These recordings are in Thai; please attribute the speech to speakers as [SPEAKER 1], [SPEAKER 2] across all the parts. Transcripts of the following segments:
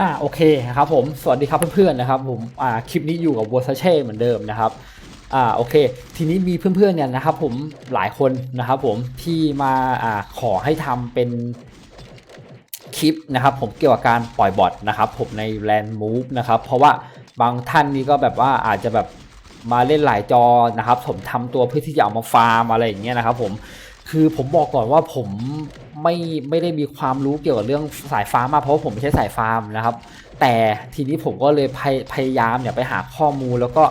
[SPEAKER 1] อ่าโอเคนะครับผมสวัสดีครับเพื่อนๆนะครับผมอ่าคลิปนี้อยู่กับวัวซาเช่เหมือนเดิมนะครับอ่าโอเค ทีนี้มีเพื่อนๆเนี่ยนะครับผมหลายคนนะครับผมที่มาอ่าขอให้ทำเป็นคลิปนะครับผมเกี่ยวกับการปล่อยบอทนะครับผมใน Land Move นะครับเพราะว่าบางท่านนี่ก็แบบว่าอาจจะแบบมาเล่นหลายจอนะครับผมทำตัวเพื่อที่จะเอามาฟาร์มอะไรอย่างเงี้ยนะครับผม คือผมบอกก่อนว่าผมไม่ไม่ได้มีความรู้เกี่ยวกับเรื่องสายฟาร์มมาเพราะว่าผมไม่ใช่สายฟาร์มนะครับ แต่ทีนี้ผมก็เลยพยพยายามเนี่ยไปหาข้อมูลแล้วก็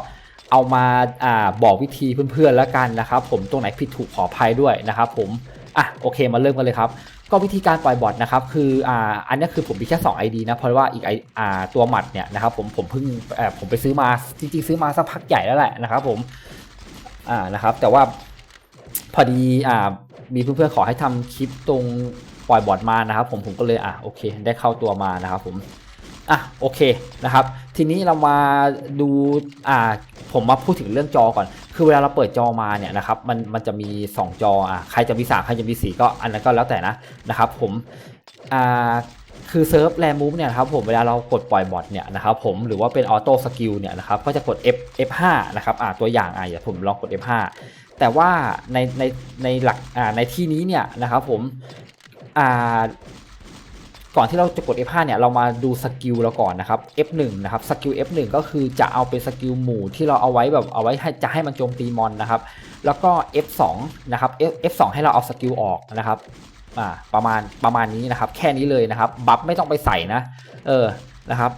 [SPEAKER 1] เอามาอ่าบอกวิธีเพื่อนๆแล้วกันนะครับ ผมตรงไหนผิดถูกขออภัยด้วยนะครับ ผมอะโอเคมาเริ่มกันเลยครับ ก็วิธีการปล่อยบอทนะครับ คืออ่าอันนี้คือผมมีแค่2 ID นะเพราะว่าอีกไออ่าตัวหมัดเนี่ยนะครับ ผมผมเพิ่งเอ่อผมไปซื้อมาจริงๆซื้อมาสักพักใหญ่แล้วแหละนะครับ ผมอ่านะครับ แต่ว่าพอดีอ่า มีเพื่อนๆขอให้ทำคลิปตรงปล่อยบอร์ดมานะครับ ผมผมก็เลยอะโอเค ได้เข้าตัวมานะครับผมอะโอเคนะครับ ทีนี้เรามาดูอ่าผมมาพูดถึงเรื่องจอก่อน คือเวลาเราเปิดจอมาเนี่ยนะครับมันมันจะมี 2 จออะใครจะมีสามใครจะมีสี่ก็อันนั้นก็แล้วแต่นะนะครับ ผมอ่าคือเซิร์ฟแรมูฟเนี่ยครับผมเวลาเรากดปล่อยบอทเนี่ยนะครับผมหรือว่าเป็นออโต้สกิลเนี่ยนะครับก็จะกด F F5 นะครับอ่าตัวอย่างอะอย่าผมลองกด F5 แต่ว่าในในในหลักอ่าในที่นี้เนี่ยนะครับผมอ่าก่อนที่เราจะกด F5 เนี่ยเรามาดูสกิลเราก่อนนะครับ F1 นะครับสกิล F1 ก็คือจะเอาเป็นสกิลหมู่ที่เราเอาไว้แบบเอาไว้ให้จะให้มันโจมตีมอนนะครับ แล้วก็ F2 นะครับ F2 ให้เราเอาสกิลออกนะครับอ่าประมาณประมาณนี้นะครับ แค่นี้เลยนะครับ บัฟไม่ต้องไปใส่นะ เออนะครับ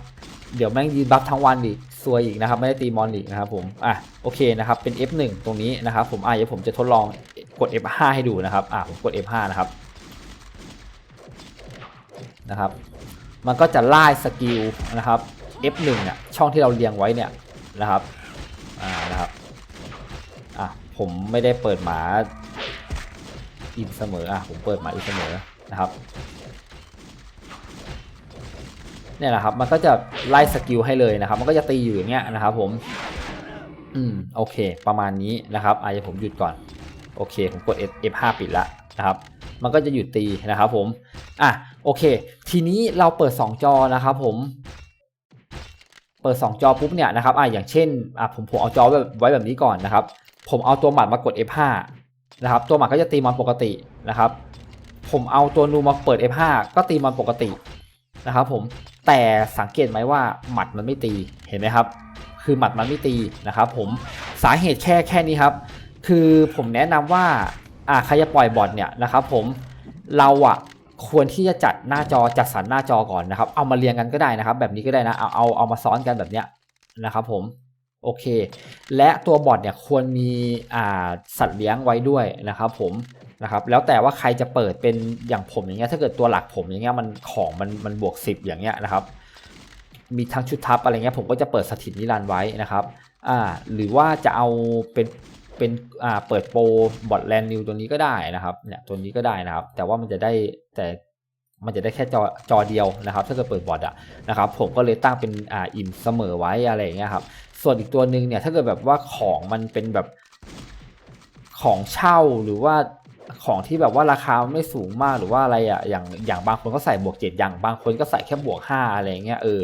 [SPEAKER 1] เดี๋ยวแม่งยืนบัฟทั้งวันดิ ซวยอีกนะครับ ไม่ได้ตีมอนอีกนะครับผมอะโอเคนะครับเป็น F1 ตรงนี้นะครับผมอะเดี๋ยวผมจะทดลองกด F5 ให้ดูนะครับอะผมกด F5 นะครับนะครับ มันก็จะไล่สกิลนะครับ F1 เนี่ยช่องที่เราเรียงไว้เนี่ยนะครับอ่านะครับอะผมไม่ได้เปิดหมาอินเสมออะผมเปิดหมาอินเสมอนะครับ เนี่ยนะครับมันก็จะไล่สกิลให้เลยนะครับมันก็จะตีอยู่อย่างเงี้ยนะครับผมอืมโอเค ประมาณนี้นะครับอาจจะผมหยุดก่อนโอเค ผมกด F5 ปิดละนะครับมันก็จะหยุดตีนะครับผมอะโอเค ทีนี้เราเปิด 2 จอนะครับผมเปิด 2 จอปุ๊บเนี่ยนะครับอะอย่างเช่นอะผมผมเอาจอไว้ไว้แบบนี้ก่อนนะครับ ผมเอาตัวหมัดมากด F5 นะครับตัวหมัดก็จะตีมันปกตินะครับผมเอาตัวนูมาเปิด F5 ก็ตีมันปกติ นะครับผมแต่สังเกตไหมว่าหมัดมันไม่ตีเห็นไหมครับ คือหมัดมันไม่ตีนะครับผมสาเหตุแค่แค่นี้ครับ คือผมแนะนำว่าอ่าใครจะปล่อยบอทเนี่ยนะครับผมเราอะควรที่จะจัดหน้าจอจัดสรรหน้าจอก่อนนะครับ เอามาเรียงกันก็ได้นะครับ แบบนี้ก็ได้นะเอาเอาเอามาซ้อนกันแบบเนี้ยนะครับผมโอเค และตัวบอทเนี่ยควรมีอ่าสัตว์เลี้ยงไว้ด้วยนะครับผม นะครับแล้วแต่ว่าใครจะเปิดเป็นอย่างผมอย่างเงี้ยถ้าเกิดตัวหลักผมอย่างเงี้ยมันของมันมันบวก 10 อย่างเงี้ยนะครับ มีทั้งชุดทัพอะไรเงี้ยผมก็จะเปิดสถิตนิรันไว้นะครับอ่าหรือว่าจะเอาเป็นเป็นอ่าเปิดโปรบอทแลนด์นิวตัวนี้ก็ได้นะครับเนี่ยตัวนี้ก็ได้นะครับ แต่ว่ามันจะได้แต่มันจะได้แค่จอจอเดียวนะครับ ถ้าเกิดเปิดบอทอะนะครับผมก็เลยตั้งเป็นอ่าอิ่มเสมอไว้อะไรอย่างเงี้ยครับส่วนอีกตัวหนึ่งเนี่ยถ้าเกิดแบบว่าของมันเป็นแบบของเช่าหรือว่า ของที่แบบว่าราคาไม่สูงมากหรือว่าอะไรอะอย่างอย่างบางคนก็ใส่บวกเจ็ดอย่างบางคนก็ใส่แค่บวกห้าอะไรเงี้ยเออ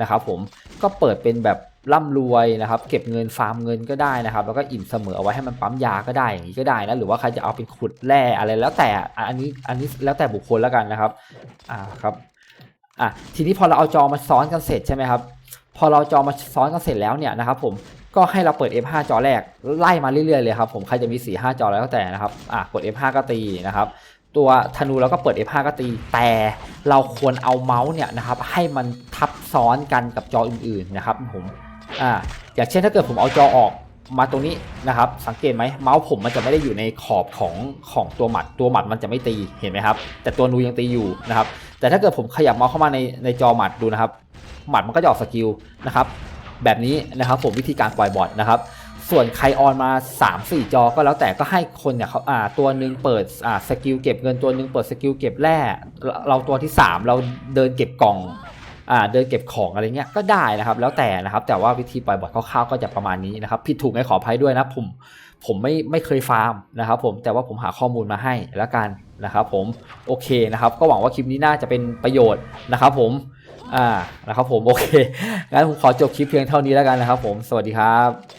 [SPEAKER 1] นะครับผมก็เปิดเป็นแบบร่ำรวยนะครับ เก็บเงินฟาร์มเงินก็ได้นะครับ แล้วก็อิ่มเสมอเอาไว้ให้มันปั๊มยาก็ได้อย่างนี้ก็ได้นะหรือว่าใครจะเอาเป็นขุดแร่อะไรแล้วแต่อันนี้อันนี้แล้วแต่บุคคลแล้วกันนะครับอ่าครับอะทีนี้พอเราเอาจอมาซ้อนกันเสร็จใช่ไหมครับพอเราจอมาซ้อนกันเสร็จแล้วเนี่ยนะครับผม ก็ให้เราเปิด F5 จอแรกไล่มาเรื่อยๆเลยครับผมใครจะมี 4 5 จอแล้วแต่นะครับอะกด F5 ก็ตีนะครับตัวธนูเราก็เปิด F5 ก็ตี แต่เราควรเอาเมาส์เนี่ยนะครับให้มันทับซ้อนกันกับจออื่นๆนะครับผมอ่าอย่างเช่นถ้าเกิดผมเอาจอออกมาตรงนี้นะครับ สังเกตไหมเมาส์ผมมันจะไม่ได้อยู่ในขอบของของตัวหมัด ตัวหมัดมันจะไม่ตีเห็นไหมครับ แต่ตัวนูยังตีอยู่นะครับ แต่ถ้าเกิดผมขยับเมาส์เข้ามาในในจอหมัดดูนะครับ หมัดมันก็จะออกสกิลนะครับ แบบนี้นะครับผมวิธีการปล่อยบอทนะครับส่วนใครออนมา 3-4 จอก็แล้วแต่ก็ให้คนเนี่ยเขาอ่าตัวหนึ่งเปิดอ่าสกิลเก็บเงินตัวหนึ่งเปิดสกิลเก็บแร่เราตัวที่ 3 เราเดินเก็บกล่อง เดินเก็บของอะไรเงี้ยก็ได้นะครับแล้วแต่นะครับ แต่ว่าวิธีปล่อยบอทคร่าวๆก็จะประมาณนี้นะครับผิดถูกไงขออภัยด้วยนะผมผมไม่ไม่เคยฟาร์มนะครับผมแต่ว่าผมหาข้อมูลมาให้แล้วกันนะครับผมโอเคนะครับ ก็หวังว่าคลิปนี้น่าจะเป็นประโยชน์นะครับผมอ่านะครับผมโอเคงั้นผมขอจบคลิปเพียงเท่านี้แล้วกันนะครับผมสวัสดีครับ